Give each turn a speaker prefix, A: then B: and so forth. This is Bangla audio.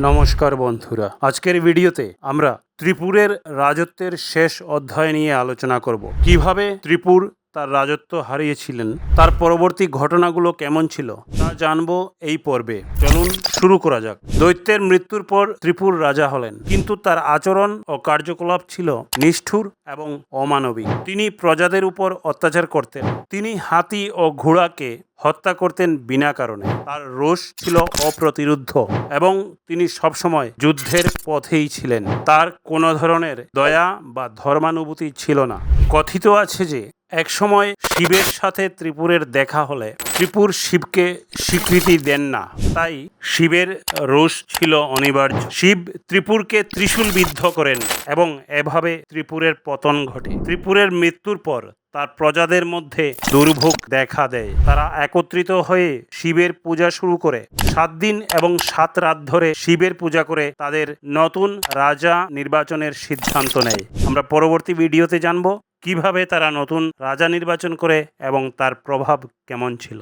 A: নমস্কার বন্ধুরা। আজকের ভিডিওতে আমরা ত্রিপুরের রাজত্বের শেষ অধ্যায় নিয়ে আলোচনা করব। কীভাবে ত্রিপুর তার রাজত্ব হারিয়েছিলেন, তার পরবর্তী ঘটনাগুলো কেমন ছিল তা জানব এই পর্বে। চলুন শুরু করা যাক। দৈত্যের মৃত্যুর পর ত্রিপুর রাজা হলেন, কিন্তু তার আচরণ ও কার্যকলাপ ছিল নিষ্ঠুর এবং অমানবিক। তিনি প্রজাদের উপর অত্যাচার করতেন। তিনি হাতি ও ঘোড়াকে হত্যা করতেন বিনা কারণে। তার রোষ ছিল অপ্রতিরুদ্ধ এবং তিনি সবসময় যুদ্ধের পথেই ছিলেন। তার কোনো ধরনের দয়া বা ধর্মানুভূতি ছিল না। কথিত আছে যে, একসময় শিবের সাথে ত্রিপুরের দেখা হলে ত্রিপুর শিবকে স্বীকৃতি দেন না। তাই শিবের রোষ ছিল অনিবার্য। শিব ত্রিপুরকে ত্রিশূল বিদ্ধ করেন এবং এভাবে ত্রিপুরের পতন ঘটে। ত্রিপুরের মৃত্যুর পর তার প্রজাদের মধ্যে দুর্ভোগ দেখা দেয়। তারা একত্রিত হয়ে শিবের পূজা শুরু করে। সাত দিন এবং সাত রাত ধরে শিবের পূজা করে তাদের নতুন রাজা নির্বাচনের সিদ্ধান্ত নেয়। আমরা পরবর্তী ভিডিওতে জানব কীভাবে তারা নতুন রাজা নির্বাচন করে এবং তার প্রভাব কেমন ছিল।